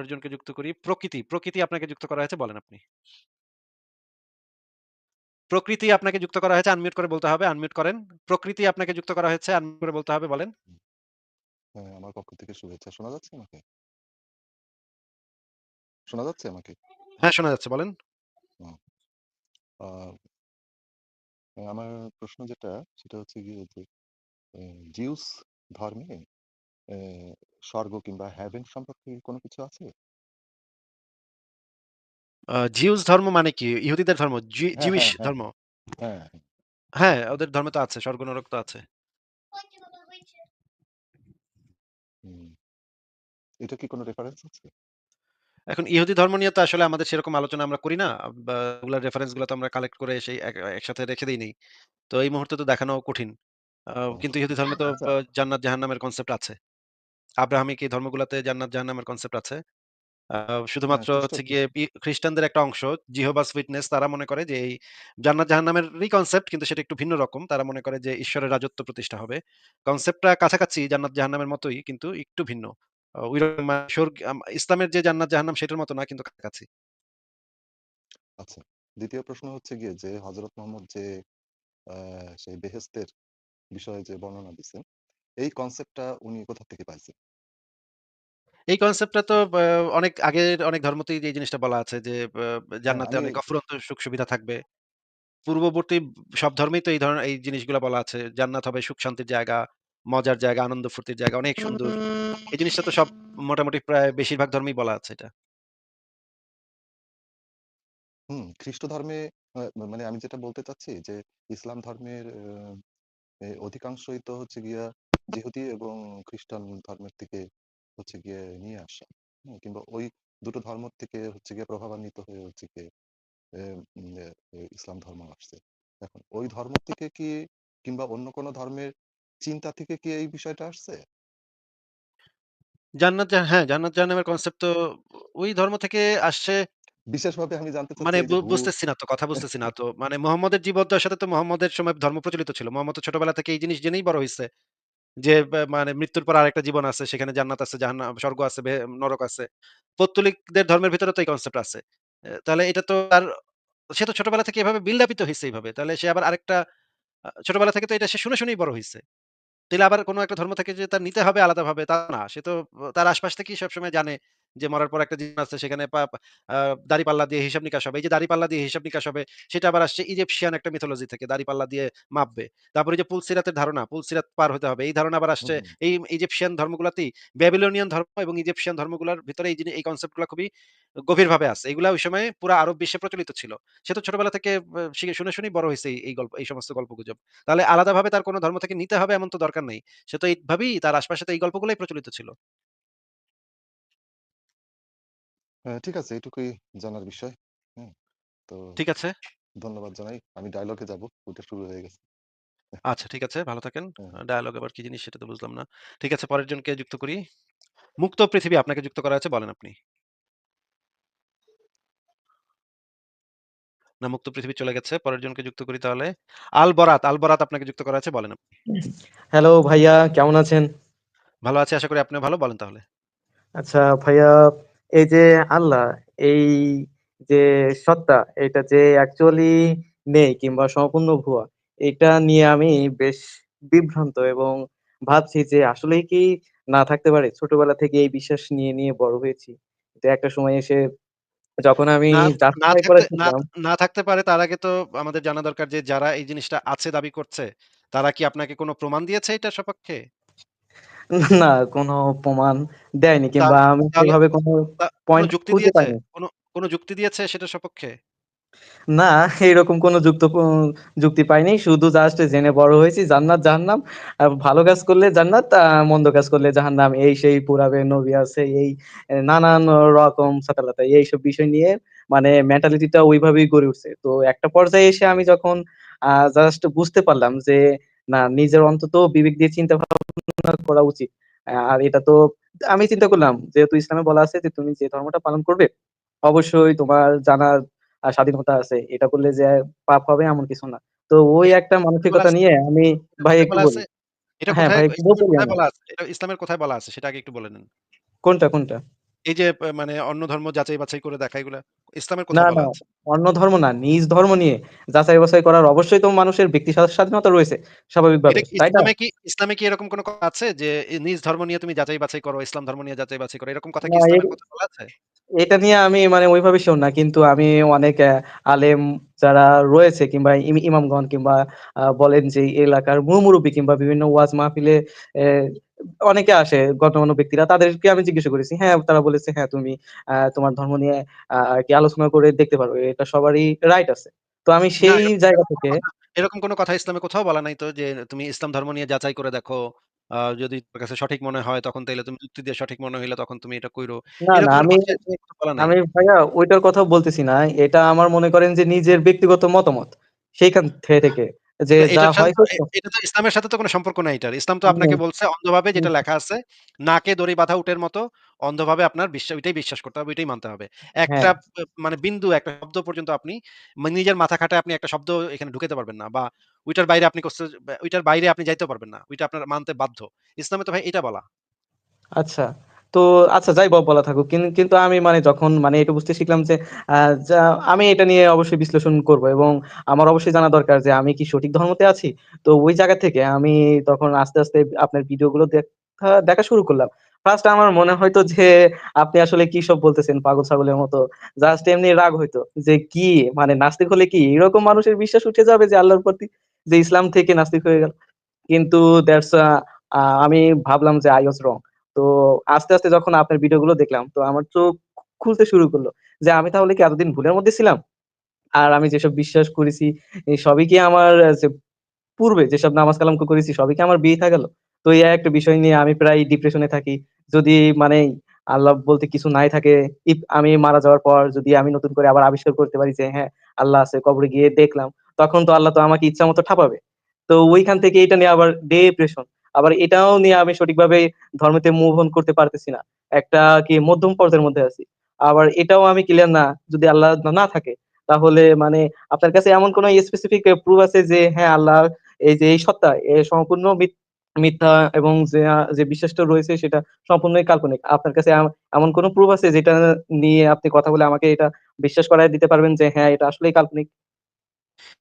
পরের জনকে যুক্ত করি। প্রকৃতি, প্রকৃতি আপনাকে যুক্ত করা হয়েছে বলেন আপনি। প্রকৃতি আপনাকে যুক্ত করা হয়েছে আনমিউট করে বলতে হবে। আনমিউট করেন। প্রকৃতি আপনাকে যুক্ত করা হয়েছে আনমিউট করে বলতে হবে বলেন। হ্যাঁ, আমার পক্ষ থেকে শুভেচ্ছা। শোনা যাচ্ছে আমাকে? শোনা যাচ্ছে আমাকে? হ্যাঁ, শোনা যাচ্ছে বলেন। আমার প্রশ্ন যেটা সেটা হচ্ছে গিয়ে যে জিউস ধর্মে স্বর্গ কিংবা হেভেন সম্পর্কে কোনো কিছু আছে? আ জিউস ধর্ম মানে কি? ইহুদিদের ধর্ম? জি হ্যাঁ, জিউইশ হ্যাঁ, হ্যাঁ। ধর্ম? হ্যাঁ, হ্যাঁ। হ্যাঁ, ওদের ধর্মে তো আছে। স্বর্গ নরক তো আছে। হুম। এটা কি কোনো রেফারেন্স আছে? এখন ইহুদি ধর্ম নিয়ে তো আসলে আমাদের সেরকম আলোচনা আমরা করি না। বা ওগুলার রেফারেন্সগুলা তো আমরা কালেক্ট করে সেই এক একসাথে রেখে দেই নাই। তো এই মুহূর্তে তো দেখানো কঠিন। আ ও কিন্তু ইহুদি ধর্মে তো আচ্ছা। আ জান্নাত জাহান্নামের কনসেপ্ট আছে। আব্রাহামিক এই ধর্মগুলাতে জান্নাত জাহান্নামের কনসেপ্ট আছে। হ্যাঁ, শুধুমাত্র হচ্ছে গিয়ে খ্রিস্টানদের একটা অংশ জিহোভাস উইটনেস তারা মনে করে যে এই জান্নাত জাহান্নামেরই কনসেপ্ট কিন্তু সেটা একটু ভিন্ন রকম। তারা মনে করে যে ঈশ্বরের রাজত্ব প্রতিষ্ঠা হবে। কনসেপ্টটা কাছাকাছি জান্নাত জাহান্নামের মতোই কিন্তু একটু ভিন্ন। ইসলামের যে জান্নাত জাহান্নাম সেটার মতো না কিন্তু কাছাকাছি। আচ্ছা। দ্বিতীয় প্রশ্ন হচ্ছে গিয়ে যে হযরত মুহাম্মদ যে সেই বেহেশতের বিষয়ে যে বর্ণনা দিছেন, এই কনসেপ্টটা উনি কোথা থেকে পাইছেন? এই কনসেপ্টটা তো বা অনেক আগের অনেক ধর্মতেই এই জিনিসটা বলা আছে যে বা হ্যাঁ, জান্নাতে আমি অনেক অফুরন্ত সুখ-সুবিধা থাকবে। পূর্ববর্তী সব ধর্মেই তো এই ধরনের এই জিনিসগুলা বলা আছে। জান্নাত হবে সুখ-শান্তির জায়গা, মজার জায়গা, আনন্দ ফুর্তির জায়গা, অনেক সুন্দর। এই জিনিসটা তো সব মোটামুটি প্রায় বেশিরভাগ ধর্মেই বলা আছে এটা। হুম, খ্রিস্ট ধর্মে আ মানে আমি যেটা বলতে চাচ্ছি যে ইসলাম ধর্মের আ এ অধিকাংশই তো হচ্ছে গিয়া যিহুদি এবং খ্রিস্টান ধর্মের থেকে হচ্ছে গিয়ে নিয়ে আসা। কিংবা ওই দুটো ধর্ম থেকে হচ্ছে গিয়ে প্রভাবান্বিত হয়ে হচ্ছে গিয়ে ইসলাম ধর্ম আসছে। এখন ওই ধর্ম থেকে কি কিংবা অন্য কোনো ধর্মের চিন্তা থেকে কি এই বিষয়টা আসছে? জান্নাত হ্যাঁ, জান্নাত জাহান্নামের কনসেপ্ট তো ওই ধর্ম থেকে আসছে বিশেষভাবে আমি জানতে চাচ্ছি মানে এই বু ভূত বুঝতেছি না তো, কথা বুঝতেছি না তো। মানে মুহাম্মদের জীবদ্দশাতে সাথে তো মোহাম্মদের সময় ধর্ম প্রচলিত ছিল। মুহাম্মদ তো ছোটবেলা থেকে এই জিনিস জেনেই বড় হইছে। যে মানে মৃত্যুর পর আরেকটা জীবন আছে। সেখানে জান্নাত আছে, জাহান্নাম স্বর্গ আছে, নরক আছে। পৌত্তলিকদের ধর্মের ভিতরে তো এই কনসেপ্ট আছে। তাহলে এটা তো আর সে তো ছোটবেলা থেকে এভাবে হয়েছে তো হইছে এইভাবে। তাহলে সে আবার আরেকটা ছোটবেলা থেকে তো এটা সে শুনে, শুনেই বড় হয়েছে তাহলে আবার কোনো একটা ধর্ম থেকে যে তার নিতে হবে আলাদাভাবে তা না। সে তো তার আশপাশ থেকেই সবসময় জানে যে মরার পর একটা জীবন আছে সেখানে পা পা দাড়ি-পাল্লা দিয়ে হিসাব-নিকাশ হবে। এই যে দাড়ি-পাল্লা দিয়ে হিসাব-নিকাশ হবে সেটা আবার আসছে ইজিপশিয়ান একটা মিথোলজি থেকে দাড়ি-পাল্লা দিয়ে মাপবে। তারপরে যে পুলসিরাতের ধারণা, পুলসিরাত পার হতে হবে। এই ধারণা আবার আসছে এই ইজিপশিয়ান ধর্মগুলাতেই ব্যাবিলনিয়ান ধর্ম এবং ইজিপশিয়ান ধর্মগুলার ভিতরে এই জিনি এই কনসেপ্টগুলা খুবই গভীরভাবে আছে। এগুলা ওই সময় পুরা আরব বিশ্বে প্রচলিত ছিল। সে তো ছোটবেলা থেকে শুনে, শুনেই বড় হয়েছে এই এই গল্প এই সমস্ত গল্প গুজব তাহলে আলাদাভাবে তার কোনো ধর্ম থেকে নিতে হবে এমন তো দরকার নেই সে তো এইভাবেই তার আশপাশে তো এই গল্পগুলাই প্রচলিত ছিল। হ্যাঁ, ঠিক আছে এটুকুই জানার বিষয়। হুম? তো ঠিক আছে। ধন্যবাদ জানাই। আমি ডায়ালগে যাব। ওইটা শুরু হয়ে গেছে। আচ্ছা ঠিক আছে, ভালো থাকেন। হ্যাঁ। আ ডায়ালগ আবার কি জিনিস সেটা তো বুঝলাম না। ঠিক আছে পরের জনকে যুক্ত করি। মুক্ত পৃথিবী আপনাকে যুক্ত করা হয়েছে বলেন আপনি। না মুক্ত পৃথিবী চলে গেছে। পরের জনকে যুক্ত করি তাহলে। আল বরাত, আল বরাত আপনাকে যুক্ত করা হয়েছে বলেন আপনি। হ্যালো ভাইয়া কেমন আছেন? ভালো আছি আশা করি আপনিও ভালো। বলেন তাহলে। আচ্ছা ভাইয়া এই যে আল্লাহ, এই যে সত্তা এটা যে অ্যাকচুয়ালি নেই কিংবা সম্পূর্ণ ভুয়া, এটা নিয়ে আমি বেশ বিভ্রান্ত এবং ভাবছি যে আসলেই কি না থাকতে পারে? ছোটবেলা থেকে এই বিশ্বাস নিয়ে, নিয়ে বড় হয়েছি। তো একটা সময় এসে যখন আমি না, থাকতে পারে তার আগে তো আমাদের জানা দরকার যে যারা এই জিনিসটা আছে দাবি করছে, তারা কি আপনাকে কোনো প্রমাণ দিয়েছে এটার সপক্ষে? না কোনো প্রমাণ দেয়নি কিংবা আমি সেভাবে কোনো পয়েন্ট যুক্তি দিয়েছে? কোন কোন যুক্তি দিয়েছে সেটার সপক্ষে? না, এরকম কোনো যুক্ত যুক্তি পাইনি। শুধু জাস্ট জেনে বড় হয়েছি জান্নাত, জাহান্নাম। আ ভালো কাজ করলে জান্নাত, মন্দ কাজ করলে জাহান্নাম। এই সেই পুরাবে নবী আছে, এই নানান রকম ছাতালাতা এইসব বিষয় নিয়ে মানে মেন্টালিটিটা ওইভাবেই গড়ে উঠছে। তো একটা পর্যায়ে এসে আমি যখন জাস্ট বুঝতে পারলাম যে না নিজের অন্তত বিবেক দিয়ে চিন্তা ভাবনা করা উচিত। আর এটা তো আমি চিন্তা করলাম যেহেতু ইসলামে বলা আছে যে তুমি যে ধর্মটা পালন করবে, অবশ্যই তোমার জানার স্বাধীনতা আছে। এটা করলে যে পাপ হবে এমন কিছু না। তো ওই একটা মানসিকতা নিয়ে আমি ভাই একটু বলা আছে? বলি। এটা হ্যাঁ, ভাই একটু ইসলামের কোথায় বলা আছে? ইসলামের কোথায় বলা আছে সেটা আগে একটু বলে নেন। কোনটা, কোনটা? এই যে মানে অন্য ধর্ম যাচাই-বাছাই করে দেখা এগুলা ইসলামের না, না। অন্য ধর্ম না, নিজ ধর্ম নিয়ে যাচাই-বাছাই করার অবশ্যই তো মানুষের ব্যক্তি স্বা স্বাধীনতা রয়েছে স্বাভাবিকভাবে? ইসলামে কি ইসলামে কি এরকম কোন কথা আছে যে নিজ ধর্ম নিয়ে তুমি যাচাই-বাছাই করো, ইসলাম ধর্ম নিয়ে যাচাই-বাছাই করো। এরকম কথা কি ইসলামের কোথাও বলা আছে? এটা নিয়ে আমি মানে ওইভাবে সিউর না। কিন্তু আমি অনেক আলেম যারা রয়েছে কিংবা ইম ইমামগণ কিংবা বলেন যে এলাকার মু-মুরুব্বি কিংবা বিভিন্ন ওয়াজ মাহফিলে অনেকে আসে গণ্যমান্য ব্যক্তিরা তাদেরকে আমি জিজ্ঞাসা করেছি। হ্যাঁ, তারা বলেছে, "হ্যাঁ, তুমি তোমার ধর্ম নিয়ে আ আরকি আলোচনা করে দেখতে পারো। এটা সবারই রাইট আছে।" তো আমি সেই জায়গা থেকে এরকম কোন কথা ইসলামে কোথাও বলা নাই তো যে তুমি ইসলাম ধর্ম নিয়ে যাচাই করে দেখো। যদি তোমার কাছে সঠিক মনে হয় তখন তাইলে তুমি যুক্তি দিয়ে সঠিক মনে হইলে তখন তুমি এটা কইরো। না, না আমি। আমি ভাইয়া ওইটার কথা বলতেছি না। এটা আমার মনে করেন যে নিজের ব্যক্তিগত মতামত। সেইখান থেকে যে হয় হইছে এটা তো ইসলামের সাথে তো কোন সম্পর্ক নাই এটার। ইসলাম তো আপনাকে বলছে অন্ধভাবে। যেটা লেখা আছে, নাকে দড়ি বাঁধা উটের মতো অন্ধভাবে আপনার বিশ্বা ওইটাই বিশ্বাস করতে হবে, ওইটাই মানতে হবে। একটা হ্যাঁ। মানে বিন্দু একটা শব্দ পর্যন্ত আপনি নিজের মাথা খাটায় আপনি একটা শব্দ এখানে ঢুকাইতে পারবেন না। বা ওইটার বাইরে আপনি ওইটার বাইরে আপনি যাইতেও পারবেন না। ওইটা আপনার মানতে বাধ্য। ইসলামে তো ভাই এটা বলা। আচ্ছা। তো আচ্ছা যাই বলা থাকুক। কিন কিন্তু আমি মানে যখন মানে এটা বুঝতে শিখলাম যে আমি এটা নিয়ে অবশ্যই বিশ্লেষণ করব এবং আমার অবশ্যই জানা দরকার যে আমি কি সঠিক ধর্মতে আছি? তো ওই জায়গা থেকে আমি তখন আস্তে, আস্তে আপনার ভিডিওগুলো দেখা দেখা শুরু করলাম। ফার্স্ট আমার মনে হয়তো যে আপনি আসলে কি সব বলতেছেন পাগল ছাগলের মতো। জাস্ট এমনি রাগ হইতো। যে কি মানে নাস্তিক হলে কি এরকম মানুষের বিশ্বাস উঠে যাবে যে আল্লাহর প্রতি? যে ইসলাম থেকে নাস্তিক হয়ে গেল। কিন্তু দ্যাটস আমি ভাবলাম যে I was wrong. তো আস্তে, আস্তে যখন আপনার ভিডিওগুলো দেখলাম তো আমার চোখ খুলতে শুরু করল যে আমি তাহলে কি এতদিন ভুলের মধ্যে ছিলাম? আর আমি যেসব বিশ্বাস করেছি সবই কি আমার পূর্বে যেসব নামাজ কালাম করেছি সবই কি আমার বৃথা গেল? তো এই একটা বিষয় নিয়ে আমি প্রায় ডিপ্রেশন থাকি। যদি মানে আল্লাহ বলতে কিছু নাই থাকে, আমি মারা যাওয়ার পর যদি আমি নতুন করে আবার আবিষ্কার করতে পারি যে হ্যাঁ, আল্লাহ আছে, কবরে গিয়ে দেখলাম। তখন তো আল্লাহ তো আমাকে ইচ্ছা মতো ঠাপাবে। তো ওইখান থেকে এটা নিয়ে আবার ডিপ্রেশন। আবার এটাও নিয়ে আমি সঠিকভাবে ধর্মেতে মুভ অন করতে পারতেছি না। একটা কি মধ্যম পর্যায়ের মধ্যে আছি। আবার এটাও আমি ক্লিয়ার না যদি আল্লাহ না থাকে তাহলে মানে আপনার কাছে এমন কোন স্পেসিফিক প্রুফ আছে যে হ্যাঁ, আল্লাহ এই যে এই সত্তা সম্পূর্ণ মিথ্যা এবং যে যে বিশ্বাসটা রয়েছে সেটা সম্পূর্ণই কাল্পনিক। আপনার কাছে এমন কোন প্রুফ আছে যেটা নিয়ে আপনি কথা বলে আমাকে এটা বিশ্বাস করায় দিতে পারবেন যে হ্যাঁ, এটা আসলেই কাল্পনিক?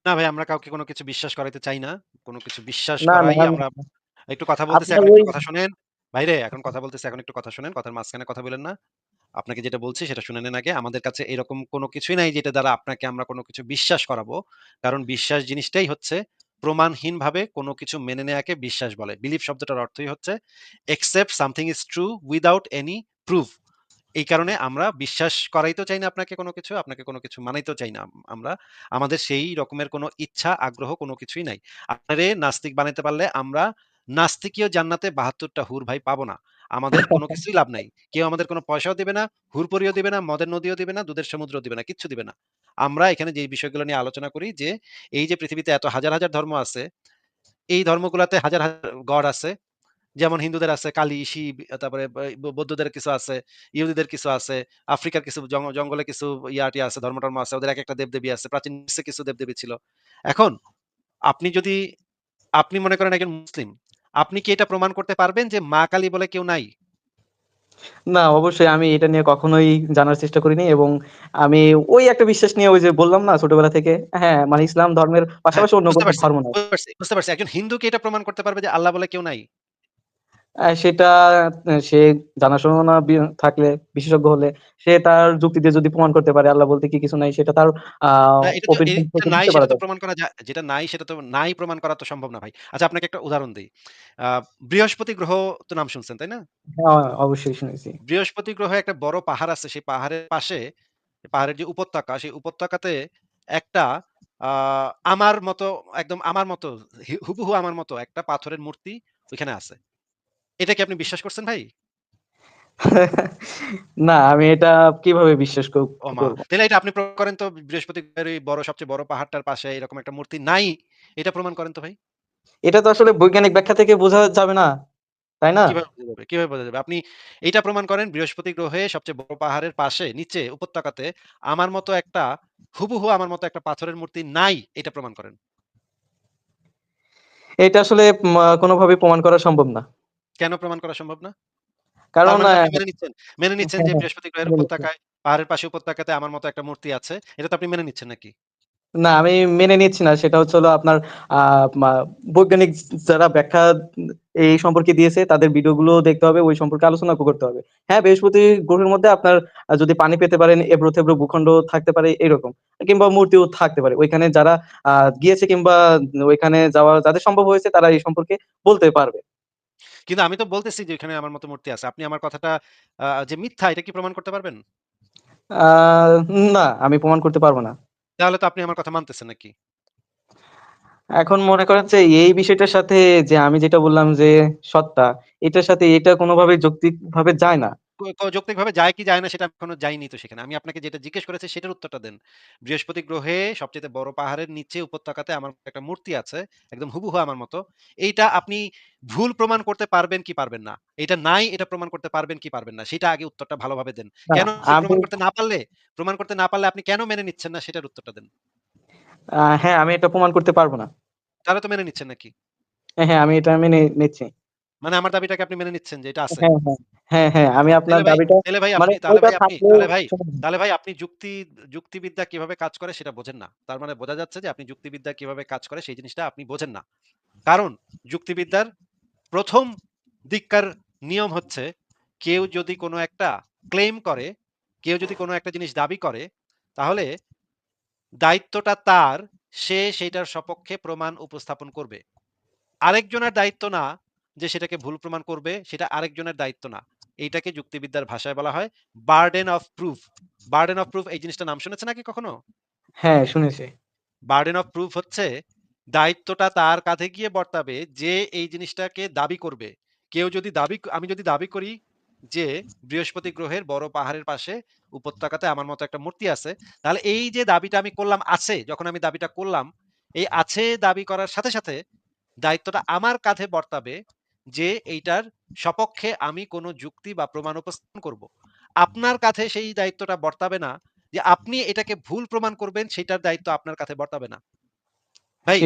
না ভাই আমরা কাউকে কোনো কিছু বিশ্বাস করাইতে চাই না। কোনো কিছু বিশ্বাস করাই আমরা না। একটু কথা বলতেছি এখন একটু কথা শোনেন। ভাইরে এখন কথা বলতেছি এখন একটু কথা শোনেন। কথার মাঝখানে কথা বইলেন না। আপনাকে যেটা বলছি সেটা শুনে নেন আগে। আমাদের কাছে এরকম কোন কিছুই নাই যেটা দ্বারা আপনাকে আমরা কোন কিছু বিশ্বাস করাবো। কারণ বিশ্বাস জিনিসটাই হচ্ছে প্রমাণহীনভাবে কোন কিছু মেনে নেয়াকে বিশ্বাস বলে। বিলিভ শব্দটার অর্থই হচ্ছে accept something is true without any proof. এই কারণে আমরা বিশ্বাস করাইতেও চাই না আপনাকে কোনো কিছু, আপনাকে কোনো কিছু মানাইতেও চাই না আমরা। আমাদের সেই রকমের কোন ইচ্ছা, আগ্রহ কোনো কিছুই নাই। আপনারে নাস্তিক বানাইতে পারলে আমরা নাস্তিকীয় জান্নাতে ৭২ টা হুর ভাই পাবো না। আমাদের কোন কিছুই লাভ নাই। কেউ আমাদের কোন পয়সাও দিবে না, হুরপরিও দিবে না, মদের নদীও দিবে না, দুধের সমুদ্রও দিবে না, কিচ্ছু দিবে না। আমরা এখানে যেই বিষয়গুলো নিয়ে আলোচনা করি যে এই যে পৃথিবীতে এত হাজার, হাজার ধর্ম আছে, এই ধর্মগুলাতে হাজার, হাজার গড আছে। যেমন হিন্দুদের আছে কালী, শিব, তারপরে বৌদ্ধদের কিছু আছে, ইহুদিদের কিছু আছে, আফ্রিকার কিছু জঙ্গলে কিছু ইয়া-টিয়া আছে, ধর্ম-টর্ম আছে। ওদের একেকটা দেব-দেবী আছে। প্রাচীন কিছু দেব-দেবী ছিল। এখন আপনি যদি আপনি মনে করেন একজন মুসলিম। আপনি কি এটা প্রমাণ করতে পারবেন যে মা কালী বলে কেউ নাই? না, অবশ্যই আমি এটা নিয়ে কখনোই জানার চেষ্টা করিনি এবং আমি ওই একটা বিশ্বাস নিয়ে ওই যে বললাম না ছোটবেলা থেকে হ্যাঁ, মানে ইসলাম ধর্মের হ্যাঁ, পাশাপাশি অন্য কোনো ধর্ম নাই। বুঝতে পারছি, বুঝতে পারছি। একজন হিন্দু কি এটা প্রমাণ করতে পারবে যে আল্লাহ বলে কেউ নাই? সেটা সে জানাশোনা থাকলে বিশেষজ্ঞ হলে সে তার যুক্তি দিয়ে যদি প্রমাণ করতে পারে আল্লাহ বলতে কি কিছু নাই সেটা তার নাই সেটা তো প্রমাণ করা যেটা নাই সেটা তো নাই প্রমাণ করা তো সম্ভব না ভাই। আচ্ছা আপনাকে একটা উদাহরণ দেই। বৃহস্পতি গ্রহ তো নাম শুনছেন, তাই না? হ্যাঁ, অবশ্যই শুনেছি। বৃহস্পতি গ্রহে একটা বড় পাহাড় আছে। সেই পাহাড়ের পাশে পাহাড়ের যে উপত্যকা, সেই উপত্যকাতে একটা আমার মতো একদম আমার মতো হুবহু আমার মতো একটা পাথরের মূর্তি ওইখানে আছে। এটা কি আপনি বিশ্বাস করছেন ভাই? না, আমি এটা কীভাবে বিশ্বাস করব? তাইলে এটা আপনি প্রমাণ করেন তো বৃহস্পতি বড় সবচেয়ে বড় পাহাড়টার পাশে এরকম একটা মূর্তি নাই। এটা প্রমাণ করেন তো ভাই। এটা তো আসলে বৈজ্ঞানিক ব্যাখ্যা থেকে বোঝা যাবে না, তাই না? কীভাবে বোঝা যাবে? আপনি এটা প্রমাণ করেন বৃহস্পতি গ্রহে সবচেয়ে বড় পাহাড়ের পাশে নিচে উপত্যকাতে আমার মতো একটা হুবহু আমার মতো একটা পাথরের মূর্তি নাই। এটা প্রমাণ করেন। এটা আসলে মা কোনভাবেই প্রমাণ করা সম্ভব না। কেন প্রমাণ করা সম্ভব না? কারণ মানে নিচ্ছেন মেনে নিচ্ছেন হ্যাঁ, যে হ্যাঁ, বৃহস্পতি গ্রহের উপত্যকায় পাহাড়ের পাশে উপত্যকাতে আমার মতো একটা মূর্তি আছে। এটা তো আপনি মেনে নিচ্ছেন নাকি? না, আমি মেনে নিচ্ছি না। সেটা হচ্ছে হলো আপনার বৈজ্ঞানিক যারা ব্যাখ্যা এই সম্পর্কে দিয়েছে তাদের ভিডিওগুলো দেখতে হবে, ওই সম্পর্কে আলোচনা করতে হবে। হ্যাঁ, বৃহস্পতি গ্রহের মধ্যে আপনার যদি পানি পেতে পারেন, এবড়ো-থেবড়ো ভূখণ্ড থাকতে পারে এরকম। কিংবা মূর্তিও থাকতে পারে। ওইখানে যারা গিয়েছে কিংবা ওইখানে যাওয়া যাদের সম্ভব হয়েছে তারা এই সম্পর্কে বলতে পারবে। কিন্তু আমি তো বলতেছি যে এখানে আমার মতো মূর্তি আছে। আপনি আমার কথাটা যে মিথ্যা এটা কি প্রমাণ করতে পারবেন? না, আমি প্রমাণ করতে পারব না। তাহলে তো আপনি আমার কথা মানতেছেন নাকি? এখন মনে করেন যে এই বিষয়টার সাথে যে আমি যেটা বললাম যে সত্তা, এটার সাথে এটা কোনোভাবে যৌক্তিকভাবে যায় না। ক ক যৌক্তিকভাবে যায় কি যায় না সেটা এখনও যাইনি তো সেখানে। আমি আপনাকে যেটা জিজ্ঞেস করেছি সেটার উত্তরটা দেন। বৃহস্পতি গ্রহে সবচাইতে বড় পাহাড়ের নিচে উপত্যকাতে আমার একটা মূর্তি আছে। একদম হুবহু আমার মতো। এইটা আপনি ভুল প্রমাণ করতে পারবেন কি পারবেন না? এটা নাই এটা প্রমাণ করতে পারবেন কি পারবেন না? সেটা আগে উত্তরটা ভালোভাবে দেন। না, কেন আমি প্রমাণ করতে না পারলে প্রমাণ করতে না পারলে আপনি কেন মেনে নিচ্ছেন না সেটার উত্তরটা দেন। আ হ্যাঁ, আমি এটা প্রমাণ করতে পারব না। তাহলে তো মেনে নিচ্ছেন নাকি? হ্যাঁ, হ্যাঁ, আমি এটা মেনে নিচ্ছি। মানে আমার দাবিটাকে আপনি মেনে নিচ্ছেন যে এটা আছে। হ্যাঁ, হ্যাঁ। হ্যাঁ, হ্যাঁ, আমি আপনার দাবিটা তাইলে ভাই মানে আপনি তাহলে ভাই আপনি তাহলে ভাই তাহলে ভাই আপনি যুক্তি যুক্তিবিদ্যা কীভাবে কাজ করে সেটা বোঝেন না। তার মানে বোঝা যাচ্ছে যে আপনি যুক্তিবিদ্যা কীভাবে কাজ করে সেই জিনিসটা আপনি বোঝেন না। কারণ যুক্তিবিদ্যার ১ম দিককার নিয়ম হচ্ছে কেউ যদি কোনো একটা ক্লেইম করে, কেউ যদি কোনো একটা জিনিস দাবি করে তাহলে দায়িত্বটা তার, সে সেইটার সপক্ষে প্রমাণ উপস্থাপন করবে। আরেকজনের দায়িত্ব না যে সেটাকে ভুল প্রমাণ করবে, সেটা আরেকজনের দায়িত্ব না। এইটাকে যুক্তিবিদ্যার ভাষায় বলা হয় burden of proof. Burden of proof এই জিনিসটার নাম শুনেছেন নাকি কখনো? হ্যাঁ, শুনেছি। বার্ডেন অফ প্রুফ হচ্ছে দায়িত্বটা তার কাঁধে গিয়ে বর্তাবে যে এই জিনিসটাকে দাবি করবে। কেউ যদি দাবি আমি যদি দাবি করি যে বৃহস্পতি গ্রহের বড় পাহাড়ের পাশে উপত্যকাতে আমার মতো একটা মূর্তি আছে, তাহলে এই যে দাবিটা আমি করলাম আছে, যখন আমি দাবিটা করলাম, এই আছে দাবি করার সাথে, সাথে দায়িত্বটা আমার কাঁধে বর্তাবে যে এইটার সপক্ষে আমি কোনো যুক্তি বা প্রমাণ উপস্থাপন করব। আপনার কাঁধে সেই দায়িত্বটা বর্তাবে না যে আপনি এটাকে ভুল প্রমাণ করবেন সেটার দায়িত্ব আপনার কাঁধে বর্তাবে না। ভাই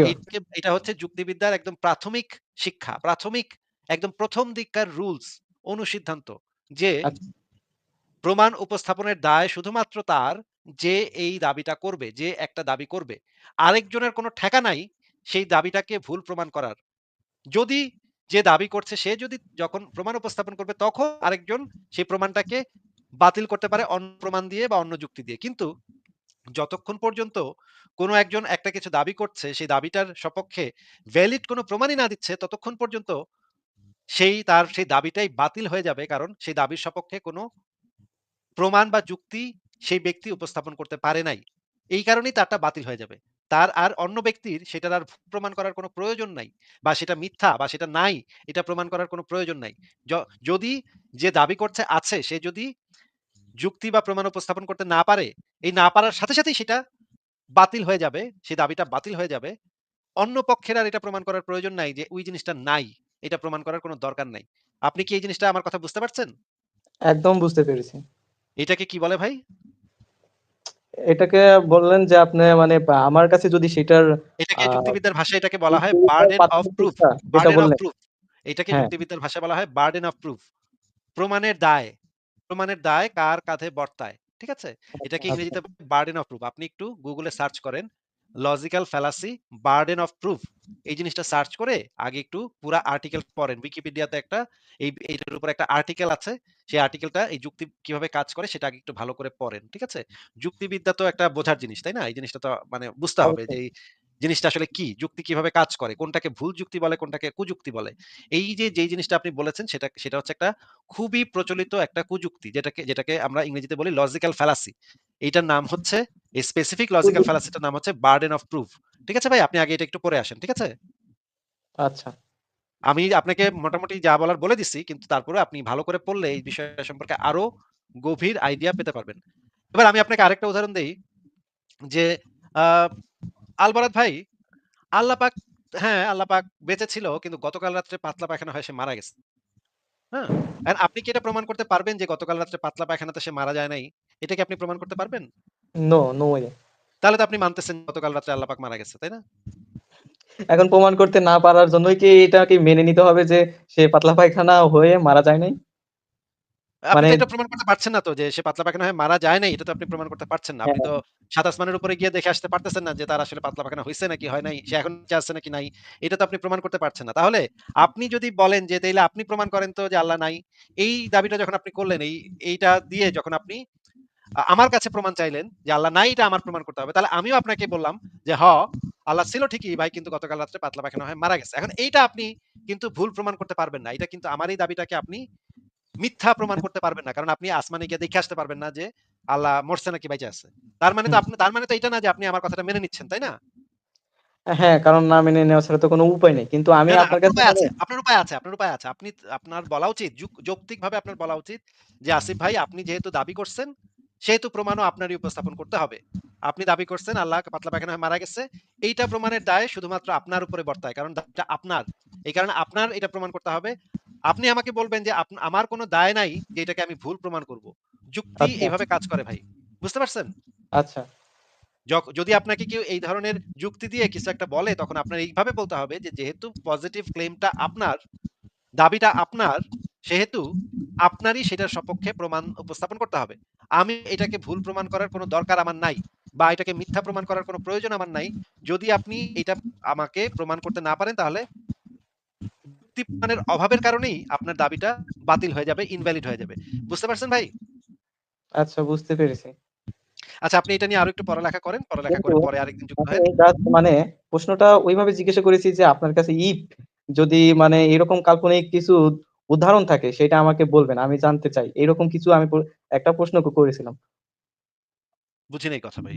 এটা হচ্ছে যুক্তিবিদ্যার একদম প্রাথমিক শিক্ষা। প্রাথমিক একদম ১ম দিককার রুলস, অনুসিদ্ধান্ত যে আচ্ছা। প্রমাণ উপস্থাপনের দায় শুধুমাত্র তার যে এই দাবিটা করবে, যে একটা দাবি করবে। আরেকজনের কোনো ঠেকা নাই সেই দাবিটাকে ভুল প্রমাণ করার। যদি যে দাবি করছে সে যদি যখন প্রমাণ উপস্থাপন করবে তখন আরেকজন সেই প্রমাণটাকে বাতিল করতে পারে অন্য প্রমাণ দিয়ে বা অন্য যুক্তি দিয়ে। কিন্তু যতক্ষণ পর্যন্ত কোনো একজন একটা কিছু দাবি করছে, সেই দাবিটার সপক্ষে ভ্যালিড কোনো প্রমাণই না দিচ্ছে ততক্ষণ পর্যন্ত সেই তার সেই দাবিটাই বাতিল হয়ে যাবে। কারণ সেই দাবির সপক্ষে কোনো প্রমাণ বা যুক্তি সেই ব্যক্তি উপস্থাপন করতে পারে নাই। এই কারণেই তারটা বাতিল হয়ে যাবে। তার আর অন্য ব্যক্তির সেটার আর প্রমাণ করার কোনো প্রয়োজন নাই। বা সেটা মিথ্যা বা সেটা নাই এটা প্রমাণ করার কোনো প্রয়োজন নাই। যদি যে দাবি করছে আছে সে যদি যুক্তি বা প্রমাণ উপস্থাপন করতে না পারে, এই না পারার সাথে, সাথেই সেটা বাতিল হয়ে যাবে। সেই দাবিটা বাতিল হয়ে যাবে। অন্য পক্ষের আর এটা প্রমাণ করার প্রয়োজন নাই যে ওই জিনিসটা নাই। এটা প্রমাণ করার কোনো দরকার নাই। আপনি কি এই জিনিসটা আমার কথা বুঝতে পারছেন? একদম বুঝতে পেরেছি। এটাকে কি বলে ভাই? এটাকে বললেন যে আপনি মানে আমার কাছে যদি সেটার এটাকে যুক্তিবিদ্যার ভাষায় এটাকে বলা হয় বার্ডেন অফ প্রুফ। অফ বললেন। এটাকে হ্যাঁ। যুক্তিবিদ্যার ভাষায় বলা হয় বার্ডেন অফ প্রুফ। প্রমাণের দায়। প্রমাণের দায় কার কাঁধে বর্তায়। ঠিক আছে? এটাকে আচ্ছা। ইংরেজিতে বার্ডেন অফ প্রুফ। আপনি একটু গুগলে সার্চ করেন। Logical fallacy burden of proof. এই জিনিসটা সার্চ করে আগে একটু পুরা আর্টিকেল পড়েন। উইকিপিডিয়াতে একটা এই এটার উপর একটা আর্টিকেল আছে। সেই আর্টিকেলটা এই যুক্তি কীভাবে কাজ করে সেটা আগে একটু ভালো করে পড়েন। ঠিক আছে? যুক্তিবিদ্যা তো একটা বোঝার জিনিস, তাই না? এই জিনিসটা তো মানে বুঝতে হবে যে জিনিসটা আসলে কি? যুক্তি কীভাবে কাজ করে? কোনটাকে ভুল যুক্তি বলে, কোনটাকে কুযুক্তি বলে। এই যে যেই জিনিসটা আপনি বলেছেন সেটা সেটা হচ্ছে একটা খুবই প্রচলিত একটা কুযুক্তি যেটাকে যেটাকে আমরা ইংরেজিতে বলি লজিক্যাল ফ্যালাসি। এইটার নাম হচ্ছে এই স্পেসিফিক লজিক্যাল ফ্যালাসিটার নাম হচ্ছে বার্ডেন অফ প্রুফ। ঠিক আছে ভাই? আপনি আগে এটা একটু পড়ে আসেন। ঠিক আছে? আচ্ছা। আমি আপনাকে মোটামুটি যা বলার বলে দিছি। কিন্তু তারপরেও আপনি ভালো করে পড়লে এই বিষয়টা সম্পর্কে আরও গভীর আইডিয়া পেতে পারবেন। এবার আমি আপনাকে আরেকটা উদাহরণ দেই যে আলবারাত ভাই, আল্লাহ পাক হ্যাঁ, আল্লাহ পাক বেঁচে ছিল কিন্তু গতকাল রাত্রে পাতলা পায়খানা হয় সে মারা গেছে। হ্যাঁ? আপনি কি এটা প্রমাণ করতে পারবেন যে গতকাল রাত্রে পাতলা পায়খানাতে সে মারা যায় নাই? এটা কি আপনি প্রমাণ করতে পারবেন? নো, নো তাহলে তো আপনি মানতেছেন গতকাল রাত্রে আল্লাহ পাক মারা গেছে, তাই না? এখন প্রমাণ করতে না পারার জন্যই কি এটা কি মেনে নিতে হবে যে সে পাতলা পায়খানা হয়ে মারা যায় নাই? মানে এটা প্রমাণ করতে পারছেন না তো যে সে পাতলা পায়খানা হয়ে মারা যায় নাই। এটা তো আপনি প্রমাণ করতে পারছেন না। আপনি হ্যাঁ। তো সাত আসমানের উপরে গিয়ে দেখে আসতে পারতেছেন না যে তার আসলে পাতলা পায়খানা হইছে নাকি হয় নাই। সে এখন আছে নাকি নাই। এটা তো আপনি প্রমাণ করতে পারছেন না। তাহলে আপনি যদি বলেন যে তাইলে আপনি প্রমাণ করেন তো যে আল্লাহ নাই। এই দাবিটা যখন আপনি করলেন এই এইটা দিয়ে যখন আপনি আমার কাছে প্রমাণ চাইলেন যে আল্লাহ নাই এটা আমার প্রমাণ করতে হবে। তাহলে আমিও আপনাকে বললাম যে হ আল্লাহ ছিল ঠিকই ভাই কিন্তু গতকাল রাত্রে পাতলা পায়খানা হয়ে মারা গেছে। এখন এইটা আপনি কিন্তু ভুল প্রমাণ করতে পারবেন না। এটা কিন্তু আমার এই দাবিটাকে আপনি মিথ্যা প্রমাণ করতে পারবেন না। কারণ আপনি আসমানে গিয়ে দেখে আসতে পারবেন না যে আল্লাহ মরছে নাকি বাইচা আছে। তার মানে তো আপনি তার মানে তো এটা না যে আপনি আমার কথাটা মেনে নিচ্ছেন, তাই না? হ্যাঁ, কারণ না মেনে নেওয়া ছাড়া তো কোনো উপায় নেই। কিন্তু আমি আপনার কাছে উপায় আছে, আপনার উপায় আছে, আপনার উপায় আছে। আপনি আপনার বলা উচিত যুক যৌক্তিকভাবে আপনার বলা উচিত যে আসিফ ভাই আপনি যেহেতু দাবি করছেন, সেহেতু প্রমাণও আপনারই উপস্থাপন করতে হবে। আপনি দাবি করছেন আল্লাহ পাতলা পায়খানা মারা গেছে। এইটা প্রমাণের দায় শুধুমাত্র আপনার উপরে বর্তায়। কারণ দায়টা আপনার। এই কারণে আপনার এটা প্রমাণ করতে হবে। আপনি আমাকে বলবেন যে আমার কোনো দায় নাই যে এটাকে আমি ভুল প্রমাণ করব। যুক্তি আচ্ছা। এভাবে কাজ করে ভাই। বুঝতে পারছেন? আচ্ছা। যদি আপনাকে কেউ এই ধরনের যুক্তি দিয়ে কিছু একটা বলে তখন আপনার এইভাবে বলতে হবে যে যেহেতু পজিটিভ ক্লেইমটা আপনার, দাবিটা আপনার, সেহেতু আপনারই সেটার সপক্ষে প্রমাণ উপস্থাপন করতে হবে। আমি এটাকে ভুল প্রমাণ করার কোনো দরকার আমার নাই বা এটাকে মিথ্যা প্রমাণ করার কোনো প্রয়োজন আমার নাই। যদি আপনি এটা আমাকে প্রমাণ করতে না পারেন তাহলে প্রমাণের অভাবের কারণেই আপনার দাবিটা বাতিল হয়ে যাবে, ইনভ্যালিড হয়ে যাবে। বুঝতে পারছেন ভাই? আচ্ছা বুঝতে পেরেছি। আচ্ছা আপনি এটা নিয়ে আরও একটু পড়ালেখা করেন। পড়ালেখা করে পরে আরেকদিন যুক্ত। জাস্ট মানে প্রশ্নটা ওইভাবে জিজ্ঞাসা করেছি যে আপনার কাছে ইফ যদি মানে এরকম কাল্পনিক কিছু উদাহরণ থাকে সেটা আমাকে বলবেন। আমি জানতে চাই। এরকম কিছু আমি একটা প্রশ্ন করেছিলাম। বুঝি নাই কথা ভাই।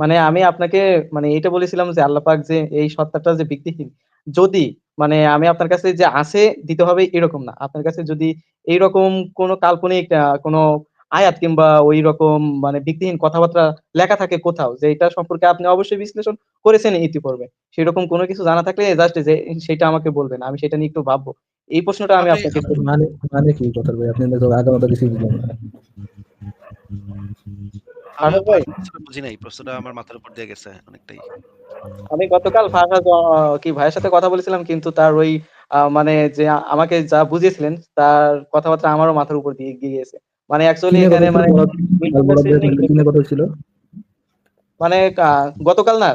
মানে আমি আপনাকে মানে এটা বলেছিলাম যে আল্লাহ পাক যে এই সত্তাটা যে ব্যক্তিহীন যদি মানে আমি আপনার কাছে যে আছে দিতে হবে এরকম না। আপনার কাছে যদি এইরকম কোনো কাল্পনিক কোনো আয়াত কিংবা ঐরকম মানে ভিত্তিহীন কথাবার্তা লেখা থাকে কোথাও যে এটা সম্পর্কে আপনি অবশ্যই বিশ্লেষণ করেছেন ইতিপূর্বে। সেরকম কোনো কিছু জানা থাকলে জাস্ট যে সেটা আমাকে বলবেন। আমি সেটা নিয়ে একটু ভাববো। এই প্রশ্নটা আমি আপনাকে মানে মানে কি কথার ভাই? আপনি তো আগামাথা কিছুই বুঝলাম না। আমিও ফারহাদ ভাই বুঝি নাই। প্রশ্নটা আমার মাথার উপর দিয়ে গেছে অনেকটাই। আমি গতকাল অ কি ভাইয়ের সাথে কথা বলেছিলাম কিন্তু তার ওই মানে যে আমাকে যা বুঝিয়েছিলেন তার কথাবার্তা আমারও মাথার উপর দিয়ে গিয়েছে। মানে অ্যাকচুয়ালি এখানে মানে? মানে গতকাল না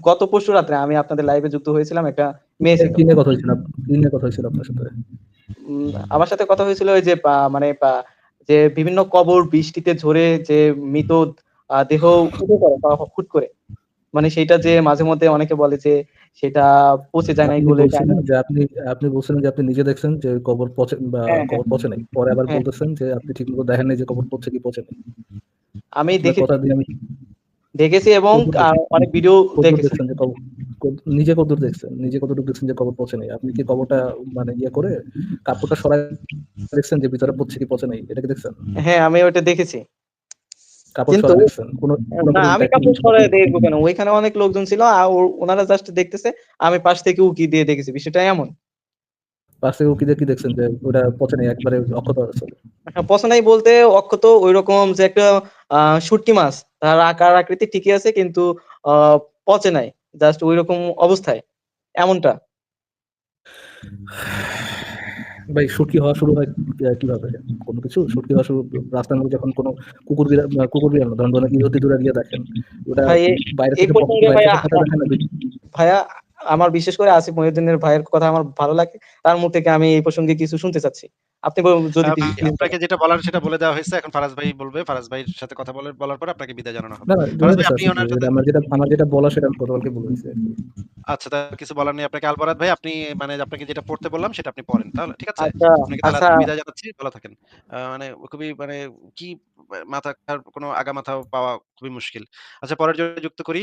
গত পরশু রাত্রে আমি আপনাদের লাইভে যুক্ত হয়েছিলাম একটা মেয়ে। কথা হয়েছিল? কি নিয়ে কথা হয়েছিল আপনার সাথে? উম আমার সাথে কথা হয়েছিল ওই যে মানে যে বিভিন্ন কবর বৃষ্টিতে ঝরে যে মৃত দেহ উঠে পড়ে করে। মানে সেটা যে মাঝে মধ্যে অনেকে বলে যে সেটা পচে যায় নাই বলে যে আপনি আপনি বলছিলেন যে আপনি নিজে দেখছেন যে কবর পচে বা হ্যাঁ, হ্যাঁ। কবর পচে নাই। পরে আবার হ্যাঁ। বলতেছেন যে আপনি ঠিকমতো দেখেন নাই যে কবর পচছে কি পচে নাই। আমি আপনার দেখেছি আমি দেখেছি এবং? অনেক ভিডিও। দেখছেন যে কবর নিজে কতদূর দেখছেন? নিজে কতটুকু দেখছেন যে কবর পচে নাই? আপনি কি কবরটা মানে ইয়ে করে কাপড়টা সরাই দেখছেন যে ভিতরে পচছে কি পচে নাই? এটা কি দেখছেন? হ্যাঁ, আমি ওটা দেখেছি। কিন্তু আমি কাপড় দেখব কেন? ওইখানে অনেক লোকজন ছিল। আ ও ওনারা জাস্ট দেখতেছে। আমি পাশ থেকে উকি দিয়ে দেখেছি। বিষয়টা এমন। পাশ থেকে উকি দিয়ে কি দেখছেন যে ওটা পচে নাই একবারে অক্ষত আছে? হ্যাঁ, পচে নাই বলতে অক্ষত ঐরকম যে একটা শুটকি মাছ তার আকার আকৃতি ঠিকই আছে কিন্তু পচে নাই। জাস্ট ঐরকম অবস্থায়। এমনটা। ভাই শুটকি হওয়া শুরু হয় কীভাবে? কোনো কিছু শুটকি হওয়া শুরু রাস্তার মধ্যে যখন কোনো কুকুর কুকুর বিড়াল ধরেন ধরেন ইহুদি দূরে গিয়ে দেখেন। ওটা বাইরে থেকে ভাইয়া আমার বিশেষ করে আসিফ মহিউদ্দিনের ভাইয়ের কথা আমার ভালো লাগে। তার মুখ থেকে আমি এই প্রসঙ্গে কিছু শুনতে চাচ্ছি। আপনি যদি। আপনাকে যেটা বলার সেটা বলে দেওয়া হয়েছে। এখন ফারাজ ভাই বলবে। ফারাজ ভাইয়ের সাথে কথা বলে বলার পরে আপনাকে বিদায় জানানো হবে। ফারাজ ভাই আপনি ওনার। সাথে আমার যেটা আমার যেটা বলা সেটা আমি গতকালকে বলে দিছি আচ্ছা তার কিছু বলার নেই আপনাকে। আলবরাত ভাই আপনি মানে আপনাকে যেটা পড়তে বললাম সেটা আপনি পড়েন। তাহলে ঠিক আছে? আচ্ছা, আপনাকে তাহলে আচ্ছা। বিদায় জানাচ্ছি। ভালো থাকেন। মানে খুবই মানে কি মাথা কোনো আগা মাথা পাওয়া খুবই মুশকিল। আচ্ছা পরের জনে যুক্ত করি।